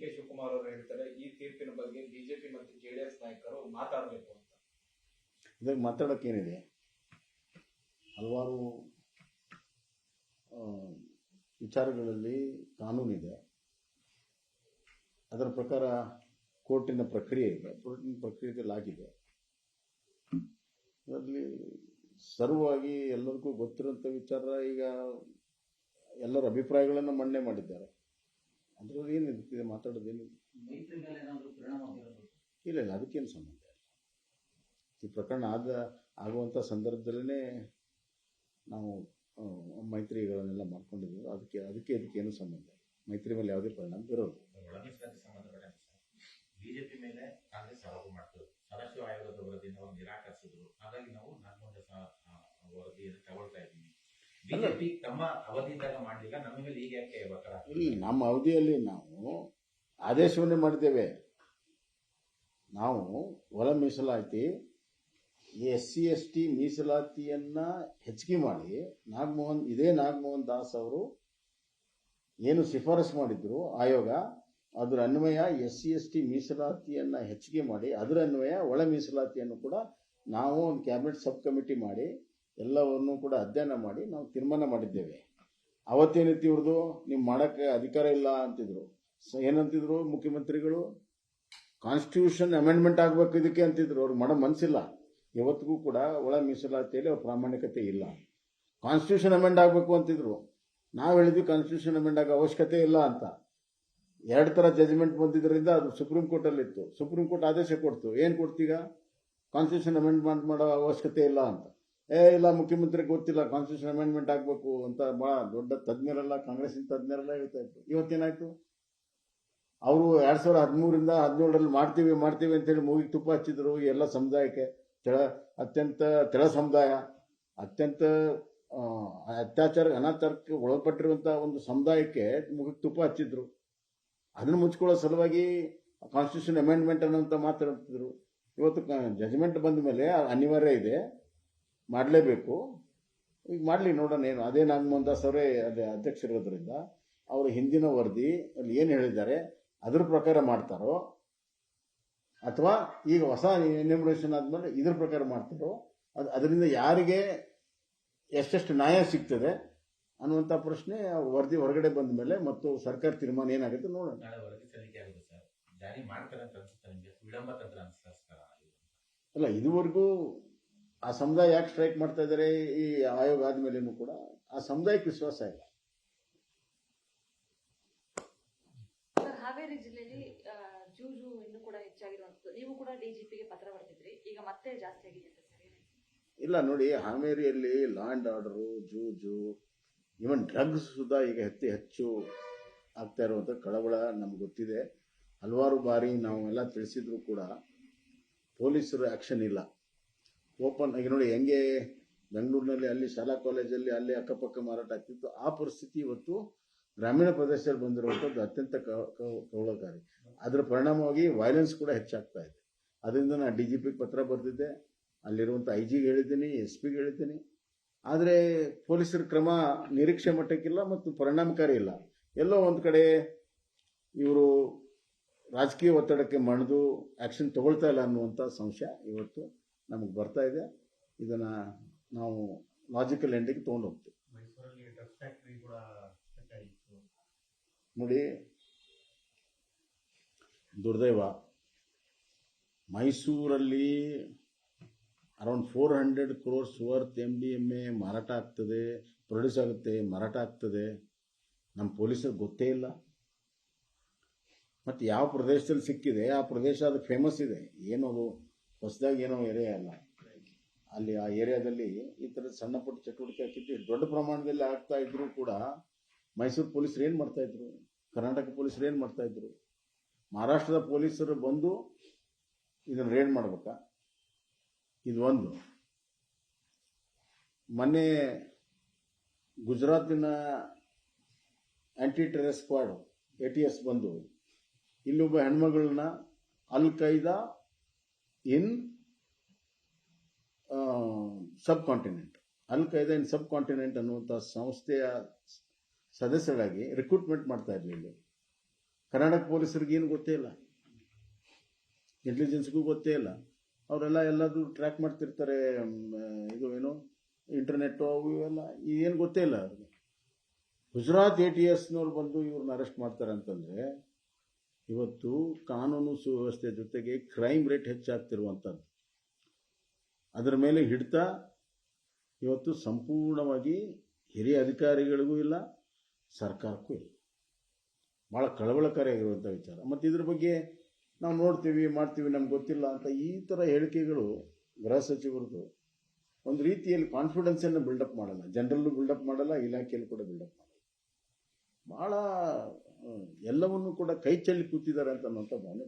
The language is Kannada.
ಕೆ ಶಿವಕುಮಾರ್ ಅವರು ಹೇಳ್ತಾರೆ, ಈ ತೀರ್ಪಿನ ಬಗ್ಗೆ ಬಿಜೆಪಿ ಮತ್ತು ಜೆಡಿಎಸ್ ನಾಯಕರು ಮಾತಾಡಬೇಕು ಅಂತ. ಇದಕ್ಕೆ ಮಾತಾಡೋಕ್ಕೇನಿದೆ ಹಲವಾರು ವಿಚಾರಗಳಲ್ಲಿ ಕಾನೂನಿದೆ ಅದರ ಪ್ರಕಾರ ಕೋರ್ಟಿನ ಪ್ರಕ್ರಿಯೆ ಇದೆ. ಕೋರ್ಟಿನ ಪ್ರಕ್ರಿಯೆಗಳಾಗಿದೆ ಅದರಲ್ಲಿ ಸರ್ವವಾಗಿ ಎಲ್ಲರಿಗೂ ಗೊತ್ತಿರೋಂಥ ವಿಚಾರ ಈಗ ಎಲ್ಲರ ಅಭಿಪ್ರಾಯಗಳನ್ನು ಮಣ್ಣೆ ಮಾಡಿದ್ದಾರೆ. ಅದರಲ್ಲಿ ಏನಿದೆ? ಮಾತಾಡೋದು ಮೇಲೆ ಏನಾದರೂ ಪರಿಣಾಮ ಬೀರೋದು ಇಲ್ಲ ಇಲ್ಲ ಅದಕ್ಕೇನು ಸಂಬಂಧ ಇಲ್ಲ. ಈ ಪ್ರಕರಣ ಆದ ಆಗುವಂಥ ಸಂದರ್ಭದಲ್ಲೇ ನಾವು ಮೈತ್ರಿಗಳನ್ನೆಲ್ಲ ಮಾಡ್ಕೊಂಡಿದ್ದೀವಿ. ಅದಕ್ಕೆ ಅದಕ್ಕೆ ಏನು ಸಂಬಂಧ ಇಲ್ಲ. ಮೈತ್ರಿ ಮೇಲೆ ಯಾವುದೇ ಪರಿಣಾಮ ಬೀರೋದು ಬಿಜೆಪಿ ಮೇಲೆ ಕಾಂಗ್ರೆಸ್ ಆರೋಪ ಮಾಡ್ತು ಸದಾಶಿವ ಆಯೋಗದ ವರದಿಯನ್ನು ನಿರಾಕರಿಸಿದ್ರು. ಹಾಗಾಗಿ ನಾವು ನಾಲ್ಕು ವರದಿಯನ್ನು ತಗೊಳ್ತಾ ಇದ್ದೀವಿ. ಬಿಜೆಪಿ ತಮ್ಮ ಅವಧಿದಾಗ ಮಾಡಲಿಲ್ಲ ನಮ್ಮ ಮೇಲೆ ಈಗ ಯಾಕೆ ಒತ್ತಡ ಇಲ್ಲಿ ನಮ್ಮ ಅವಧಿಯಲ್ಲಿ ನಾವು ಆದೇಶವನ್ನೇ ಮಾಡಿದ್ದೇವೆ. ನಾವು ಒಳ ಮೀಸಲಾತಿ ಎಸ್ ಸಿ ಎಸ್ ಟಿ ಮೀಸಲಾತಿಯನ್ನ ಹೆಚ್ಚಿಗೆ ಮಾಡಿ ನಾಗಮೋಹನ್ ಇದೇ ನಾಗಮೋಹನ್ ದಾಸ್ ಅವರು ಏನು ಶಿಫಾರಸು ಮಾಡಿದ್ರು ಆಯೋಗ ಅದರ ಅನ್ವಯ ಎಸ್ ಸಿ ಎಸ್ ಟಿ ಮೀಸಲಾತಿಯನ್ನ ಹೆಚ್ಚಿಗೆ ಮಾಡಿ ಅದರ ಅನ್ವಯ ಒಳ ಮೀಸಲಾತಿಯನ್ನು ಕೂಡ ನಾವು ಒಂದು ಕ್ಯಾಬಿನೆಟ್ ಸಬ್ ಕಮಿಟಿ ಮಾಡಿ ಎಲ್ಲವನ್ನು ಕೂಡ ಅಧ್ಯಯನ ಮಾಡಿ ನಾವು ತೀರ್ಮಾನ ಮಾಡಿದ್ದೇವೆ. ಅವತ್ತೇನಿತ್ತು ಇವ್ರದ್ದು ನೀವು ಮಾಡೋಕ್ಕೆ ಅಧಿಕಾರ ಇಲ್ಲ ಅಂತಿದ್ರು. ಏನಂತಿದ್ರು ಮುಖ್ಯಮಂತ್ರಿಗಳು? ಕಾನ್ಸ್ಟಿಟ್ಯೂಷನ್ ಅಮೆಂಡ್ಮೆಂಟ್ ಆಗ್ಬೇಕು ಇದಕ್ಕೆ ಅಂತಿದ್ರು. ಅವ್ರು ಮಾಡೋ ಮನಸ್ಸಿಲ್ಲ ಇವತ್ತಿಗೂ ಕೂಡ ಒಳ ಮೀಸಲಾತಿಯಲ್ಲಿ ಅವ್ರ ಪ್ರಾಮಾಣಿಕತೆ ಇಲ್ಲ. ಕಾನ್ಸ್ಟಿಟ್ಯೂಷನ್ ಅಮೆಂಡ್ ಆಗಬೇಕು ಅಂತಿದ್ರು. ನಾವು ಹೇಳಿದ್ವಿ ಕಾನ್ಸ್ಟಿಟ್ಯೂಷನ್ ಅಮೆಂಡ್ ಆಗೋ ಅವಶ್ಯಕತೆ ಇಲ್ಲ ಅಂತ. ಎರಡು ಥರ ಜಜ್ಮೆಂಟ್ ಬಂದಿದ್ದರಿಂದ ಅದು ಸುಪ್ರೀಂ ಕೋರ್ಟಲ್ಲಿ ಇತ್ತು. ಸುಪ್ರೀಂ ಕೋರ್ಟ್ ಆದೇಶ ಕೊಡ್ತು. ಏನು ಕೊಡ್ತೀಗ? ಕಾನ್ಸ್ಟಿಟ್ಯೂಷನ್ ಅಮೆಂಡ್ಮೆಂಟ್ ಮಾಡೋ ಅವಶ್ಯಕತೆ ಇಲ್ಲ ಅಂತ. ಏ, ಇಲ್ಲ, ಮುಖ್ಯಮಂತ್ರಿ ಗೊತ್ತಿಲ್ಲ ಕಾನ್ಸ್ಟಿಟ್ಯೂಷನ್ ಅಮೆಂಡ್ಮೆಂಟ್ ಆಗಬೇಕು ಅಂತ ಬಹಳ ದೊಡ್ಡ ತಜ್ಞರೆಲ್ಲ ಕಾಂಗ್ರೆಸ್ ತಜ್ಞರೆಲ್ಲ ಹೇಳ್ತಾ ಇತ್ತು ಇವತ್ತೇನಾಯ್ತು? ಅವರು ಎರಡ್ ಸಾವಿರದ ಹದಿಮೂರಿಂದ ಹದಿನೇಳರಲ್ಲಿ ಮಾಡ್ತೀವಿ ಮಾಡ್ತೀವಿ ಅಂತೇಳಿ ಮೂಗಿಗೆ ತುಪ್ಪ ಹಚ್ಚಿದ್ರು ಎಲ್ಲ ಸಮುದಾಯಕ್ಕೆ. ತೆಳ, ಅತ್ಯಂತ ತೆಳ ಸಮುದಾಯ, ಅತ್ಯಂತ ಅತ್ಯಾಚಾರ, ಅನಾಚಾರಕ್ಕೆ ಒಳಪಟ್ಟಿರುವಂತಹ ಒಂದು ಸಮುದಾಯಕ್ಕೆ ಮುಗಿಗೆ ತುಪ್ಪ ಹಚ್ಚಿದ್ರು. ಅದನ್ನು ಮುಚ್ಕೊಳ್ಳೋ ಸಲುವಾಗಿ ಕಾನ್ಸ್ಟಿಟ್ಯೂಷನ್ ಅಮೆಂಡ್ಮೆಂಟ್ ಅನ್ನೋಂಥ ಮಾತಾಡ್ತಿದ್ರು ಇವತ್ತು ಜಜ್ಮೆಂಟ್ ಬಂದ ಮೇಲೆ ಅನಿವಾರ್ಯ ಇದೆ. ಮಾಡಲೇಬೇಕು. ಈಗ ಮಾಡಲಿ ನೋಡೋಣ ಏನು. ಅದೇ ನಾಗಮೋಹನ್ ಅವರೇ ಅದೇ ಅಧ್ಯಕ್ಷರಿರೋದ್ರಿಂದ ಅವರು ಹಿಂದಿನ ವರದಿ ಅಲ್ಲಿ ಏನು ಹೇಳಿದ್ದಾರೆ ಅದ್ರ ಪ್ರಕಾರ ಮಾಡ್ತಾರೋ ಅಥವಾ ಈಗ ಹೊಸ ಎನ್ಯುಮರೇಷನ್ ಆದ್ಮೇಲೆ ಇದ್ರ ಪ್ರಕಾರ ಮಾಡ್ತಾರೋ ಅದು ಅದರಿಂದ ಯಾರಿಗೆ ಎಷ್ಟೆಷ್ಟು ನ್ಯಾಯ ಸಿಗ್ತದೆ ಅನ್ನುವಂಥ ಪ್ರಶ್ನೆ ಅವ್ರ ವರದಿ ಹೊರಗಡೆ ಬಂದ ಮೇಲೆ ಮತ್ತು ಸರ್ಕಾರ ತೀರ್ಮಾನ ಏನಾಗುತ್ತೆ ನೋಡೋಣ. ಅಲ್ಲ ಇದುವರೆಗೂ ಆ ಸಮುದಾಯ ಯಾಕೆ ಸ್ಟ್ರೈಕ್ ಮಾಡ್ತಾ ಇದ್ದಾರೆ ಈ ಆಯೋಗ ಆದ್ಮೇಲೇನು ಕೂಡ ಆ ಸಮುದಾಯಕ್ಕೆ ವಿಶ್ವಾಸ ಇಲ್ಲ. ಹಾವೇರಿ ಜಿಲ್ಲೆಯಲ್ಲಿ ಜೂಜು ಇನ್ನೂ ಕೂಡ ಹೆಚ್ಚಾಗಿರುವಂತದ್ದು ನೀವು ಕೂಡ ಡಿಜಿಪಿಗೆ ಪತ್ರ ಬರೆದಿದ್ರಿ. ಈಗ ಮತ್ತೆ ಜಾಸ್ತಿ ಆಗಿದೆ ಇಲ್ಲ ನೋಡಿ ಹಾವೇರಿಯಲ್ಲಿ ಲ್ಯಾಂಡ್ ಆರ್ಡರ್ ಜೂಜು ಇವನ್ ಡ್ರಗ್ಸ್ ಸುಧಾ ಈಗ ಹೆಚ್ಚು ಹೆಚ್ಚು ಆಗ್ತಾ ಇರುವಂಥ ಕಳವಳ ನಮ್ಗೆ ಗೊತ್ತಿದೆ. ಹಲವಾರು ಬಾರಿ ನಾವೆಲ್ಲ ತಿಳಿಸಿದ್ರು ಕೂಡ ಪೊಲೀಸರು ಆ್ಯಕ್ಷನ್ ಇಲ್ಲ. ಓಪನ್ ಆಗಿ ನೋಡಿ, ಹೆಂಗೆ ಬೆಂಗಳೂರಿನಲ್ಲಿ, ಅಲ್ಲಿ ಶಾಲಾ ಕಾಲೇಜಲ್ಲಿ, ಅಲ್ಲಿ ಅಕ್ಕಪಕ್ಕ ಮಾರಾಟ ಆಗ್ತಿತ್ತು, ಆ ಪರಿಸ್ಥಿತಿ ಇವತ್ತು ಗ್ರಾಮೀಣ ಪ್ರದೇಶದಲ್ಲಿ ಬಂದಿರುವಂಥದ್ದು ಅತ್ಯಂತ ಕವಳಕಾರಿ ಅದರ ಪರಿಣಾಮವಾಗಿ ವೈಲೆನ್ಸ್ ಕೂಡ ಹೆಚ್ಚಾಗ್ತಾ ಇದೆ. ಅದರಿಂದ ನಾನು ಡಿ ಜಿ ಪಿಗೆ ಪತ್ರ ಬರೆದಿದ್ದೆ. ಅಲ್ಲಿರುವಂಥ ಐ ಜಿಗೆ ಹೇಳಿದ್ದೀನಿ ಎಸ್ ಪಿಗೆ ಹೇಳಿದ್ದೀನಿ. ಆದರೆ ಪೊಲೀಸರ ಕ್ರಮ ನಿರೀಕ್ಷೆ ಮಟ್ಟಕ್ಕಿಲ್ಲ ಮತ್ತು ಪರಿಣಾಮಕಾರಿ ಇಲ್ಲ. ಎಲ್ಲೋ ಒಂದು ಕಡೆ ಇವರು ರಾಜಕೀಯ ಒತ್ತಡಕ್ಕೆ ಮಣಿದು ಆ್ಯಕ್ಷನ್ ತಗೊಳ್ತಾ ಇಲ್ಲ ಅನ್ನುವಂಥ ಸಂಶಯ ಇವತ್ತು ನಮಗೆ ಬರ್ತಾ ಇದೆ. ಇದನ್ನು ನಾವು ಲಾಜಿಕಲ್ ಎಂಡಿಗೆ ತೊಗೊಂಡು ಹೋಗ್ತೀವಿ. ನೋಡಿ ದುರ್ದೈವ. ಮೈಸೂರಲ್ಲಿ around four hundred crores worth M D M A ಮಾರಾಟ ಆಗ್ತದೆ ಪ್ರೊಡ್ಯೂಸ್ ಆಗುತ್ತೆ ಮಾರಾಟ ಆಗ್ತದೆ. ನಮ್ಮ ಪೊಲೀಸರಿಗೆ ಗೊತ್ತೇ ಇಲ್ಲ. ಮತ್ತು ಯಾವ ಪ್ರದೇಶದಲ್ಲಿ ಸಿಕ್ಕಿದೆ ಆ ಪ್ರದೇಶ ಅದು ಫೇಮಸ್ ಇದೆ. ಏನದು? ಹೊಸದಾಗಿ ಏನೋ ಏರಿಯಾ ಅಲ್ಲ. ಅಲ್ಲಿ ಆ ಏರಿಯಾದಲ್ಲಿ ಈ ಥರದ ಸಣ್ಣ ಪುಟ್ಟ ಚಟುವಟಿಕೆ ಆಗ್ತಿತ್ತು ದೊಡ್ಡ ಪ್ರಮಾಣದಲ್ಲಿ ಆಗ್ತಾ ಇದ್ರು ಕೂಡ ಮೈಸೂರು ಪೊಲೀಸರು ಏನು ಮಾಡ್ತಾ ಇದ್ರು? ಕರ್ನಾಟಕ ಪೊಲೀಸರು ಏನು ಮಾಡ್ತಾ ಇದ್ರು? ಮಹಾರಾಷ್ಟ್ರದ ಪೊಲೀಸರು ಬಂದು ಇದನ್ನು ರೇಡ್ ಮಾಡ್ಬೇಕಾ? ಇದು ಒಂದು. ಮೊನ್ನೆ ಗುಜರಾತಿನ anti terror squad A T S ಬಂದು, ಇಲ್ಲೊಬ್ಬ ಹೆಣ್ಮಗಳನ್ನ ಅಲ್ ಖೈದಾ ಇನ್ ಸಬ್ ಕಾಂಟಿನೆಂಟ್ ಅಲ್ ಖೈದಾ ಇನ್ ಸಬ್ ಕಾಂಟಿನೆಂಟ್ ಅನ್ನುವಂಥ ಸಂಸ್ಥೆಯ ಸದಸ್ಯರಾಗಿ ರಿಕ್ರೂಟ್ಮೆಂಟ್ ಮಾಡ್ತಾ ಇರಲಿಲ್ಲ. ಕರ್ನಾಟಕ ಪೊಲೀಸರಿಗೆ ಏನು ಗೊತ್ತೇ ಇಲ್ಲ. ಇಂಟೆಲಿಜೆನ್ಸ್ಗೂ ಗೊತ್ತೇ ಇಲ್ಲ. ಅವರೆಲ್ಲ ಎಲ್ಲದೂ ಟ್ರ್ಯಾಕ್ ಮಾಡ್ತಿರ್ತಾರೆ ಇದು ಏನು ಇಂಟರ್ನೆಟ್ಟು ಅವು ಇವೆಲ್ಲ ಏನು ಗೊತ್ತೇ ಇಲ್ಲ ಅವ್ರಿಗೆ. ಗುಜರಾತ್ ಎ ಟಿ ಎಸ್ನವ್ರು ಬಂದು ಇವ್ರನ್ನ ಅರೆಸ್ಟ್ ಮಾಡ್ತಾರೆ ಅಂತಂದರೆ ಇವತ್ತು ಕಾನೂನು ಸುವ್ಯವಸ್ಥೆ ಜೊತೆಗೆ ಕ್ರೈಮ್ ರೇಟ್ ಹೆಚ್ಚಾಗ್ತಿರುವಂಥದ್ದು ಅದರ ಮೇಲೆ ಹಿಡಿತ ಇವತ್ತು ಸಂಪೂರ್ಣವಾಗಿ ಹಿರಿಯ ಅಧಿಕಾರಿಗಳಿಗೂ ಇಲ್ಲ, ಸರ್ಕಾರಕ್ಕೂ ಇಲ್ಲ. ಭಾಳ ಕಳವಳಕಾರಿಯಾಗಿರುವಂಥ ವಿಚಾರ. ಮತ್ತು ಇದ್ರ ಬಗ್ಗೆ ನಾವು ನೋಡ್ತೀವಿ, ಮಾಡ್ತೀವಿ, ನಮ್ಗೆ ಗೊತ್ತಿಲ್ಲ ಅಂತ ಈ ಥರ ಹೇಳಿಕೆಗಳು ಗೃಹ ಸಚಿವರದು ಒಂದು ರೀತಿಯಲ್ಲಿ ಕಾನ್ಫಿಡೆನ್ಸನ್ನು ಬಿಲ್ಡಪ್ ಮಾಡಲ್ಲ. ಜನರಲ್ಲೂ ಬಿಲ್ಡಪ್ ಮಾಡಲ್ಲ, ಇಲಾಖೆಯಲ್ಲೂ ಕೂಡ ಬಿಲ್ಡಪ್ ಮಾಡಲ್ಲ. ಭಾಳ ಎಲ್ಲವನ್ನು ಕೂಡ ಕೈ ಚೆಲ್ಲಿ ಕೂತಿದ್ದಾರೆ ಅಂತ ಭಾವನೆ